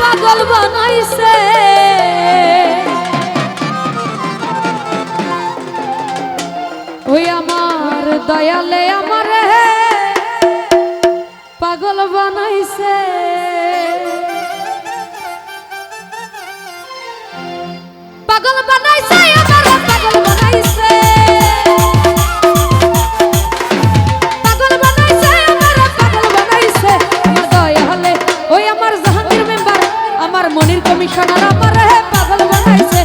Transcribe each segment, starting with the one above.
পাগল বানাইছে। ওই আমার দয়ালে আমার পাগল বানাইছে। মনির কমিশনার আমার পাগল বানাইছে।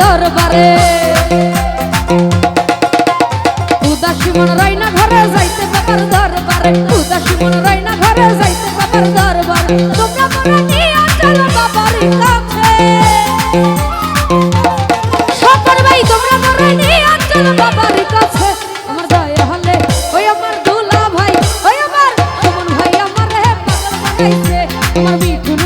দরবারে। উদাসী মন রাইনা ঘরে, যাইতে বাবার দরবারে। উদাসী মন রাইনা ঘরে, যাইতে বাবার দরবারে। তোমরা মনে নিয়ে চলো বাবার কাছে। সকল ভাই, তোমরা মনে নিয়ে চলো বাবার কাছে। আমার দয়া হলে, ওই আমার দুলা ভাই, ওই আমার সুমন ভাই, আমার হে পাগল বানাইছে। আমার মিঠুন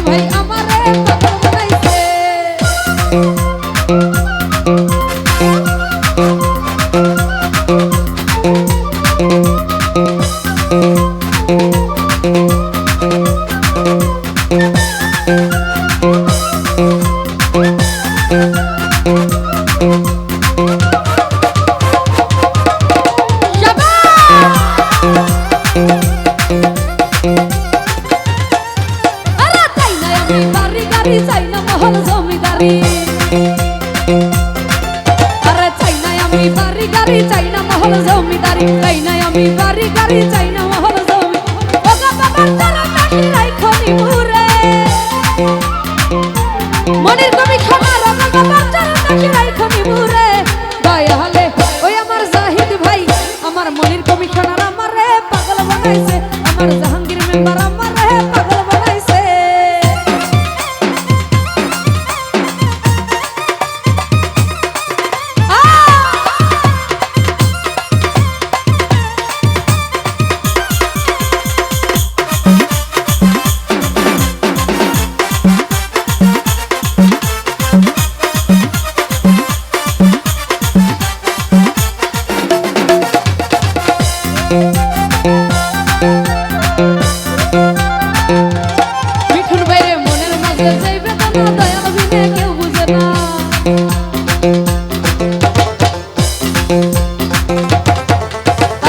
আমি বাড়ি গাড়ি চাই না মহল জমিদারি চাই না আমি বাড়ি গাড়ি চাই না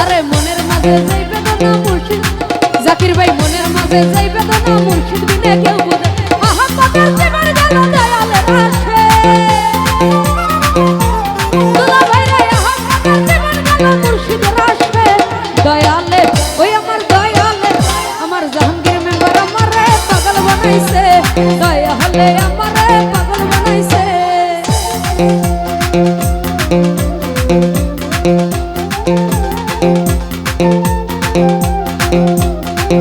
আরে মনের মাঝে যাই বেদনা মুর্শিদ। জাকির ভাই, মনের মাঝে যাই বেদনা মুর্শিদ বিনে কেউ বোঝে মহাপাতের জীবন গেল দয়ালে পাশে দুলা তো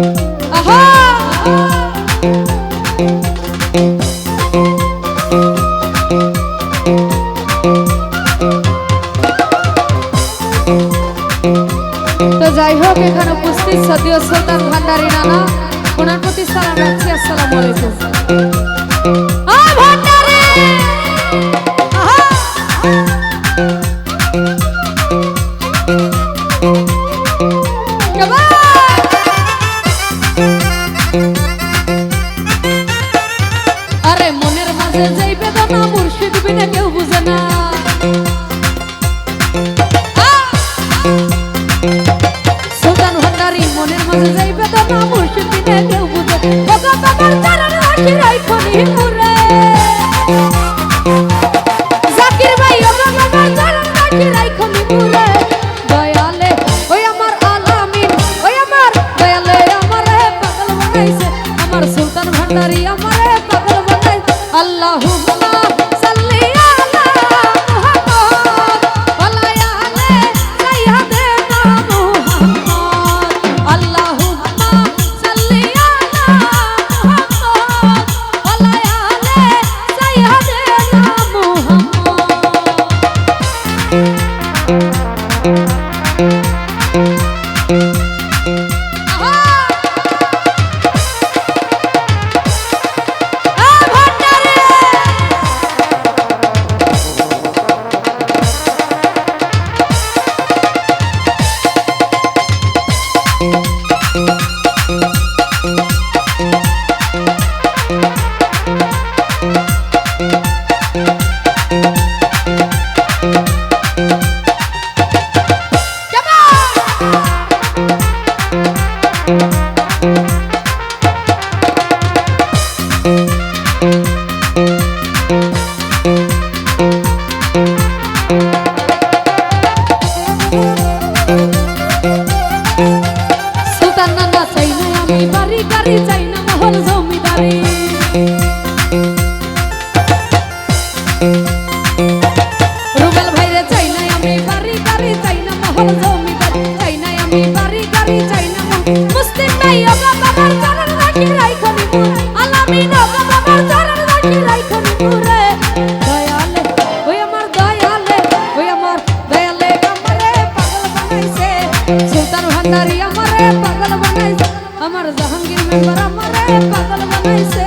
যাই হোক, এখানে উপস্থিত সদীয় শ্রোতা ভান্ডারী নানা, ওনার প্রতি সালাম রাখছি। আসসালামু আলাইকুম। ভাই ওগো বাবার চরণ রাখি রাইখনি মুর আলামিন ওগো বাবার চরণ রাখি রাইখনি মুরে দয়ালে, ওই আমার দয়ালে, ওই আমার দয়ালে আমারে পাগল বানাইছে। সুলতান ভান্ডারি আমারে পাগল বানাইছে। আমার জাহাঙ্গীর মেম্বার আমারে পাগল বানাইছে।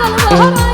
啊